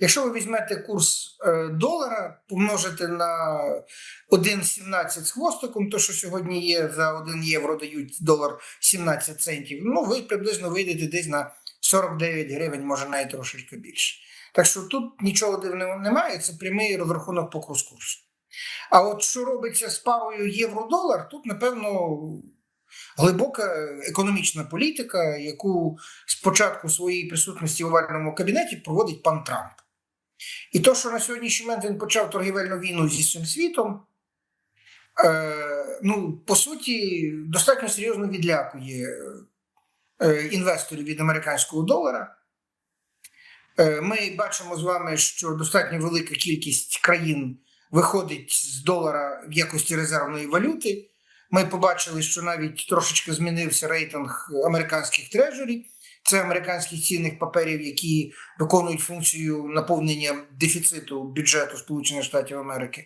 Якщо ви візьмете курс е, долара, помножите на 1,17 з хвостиком, то що сьогодні є за 1 євро дають долар 17 центів, ну ви приблизно вийдете десь на 49 гривень, може навіть трошечки більше. Так що тут нічого дивного немає, це прямий розрахунок по курс-курсу. А от що робиться з парою євро-долар, тут, напевно, глибока економічна політика, яку спочатку своєї присутності в овальному кабінеті проводить пан Трамп. І то, що на сьогоднішній момент він почав торгівельну війну зі всім світом, е, ну, по суті, достатньо серйозно відлякує е, інвесторів від американського долара. Е, Ми бачимо з вами, що достатньо велика кількість країн виходить з долара в якості резервної валюти. Ми побачили, що навіть трошечки змінився рейтинг американських трежерів. Це американських цінних паперів, які виконують функцію наповнення дефіциту бюджету Сполучених Штатів Америки.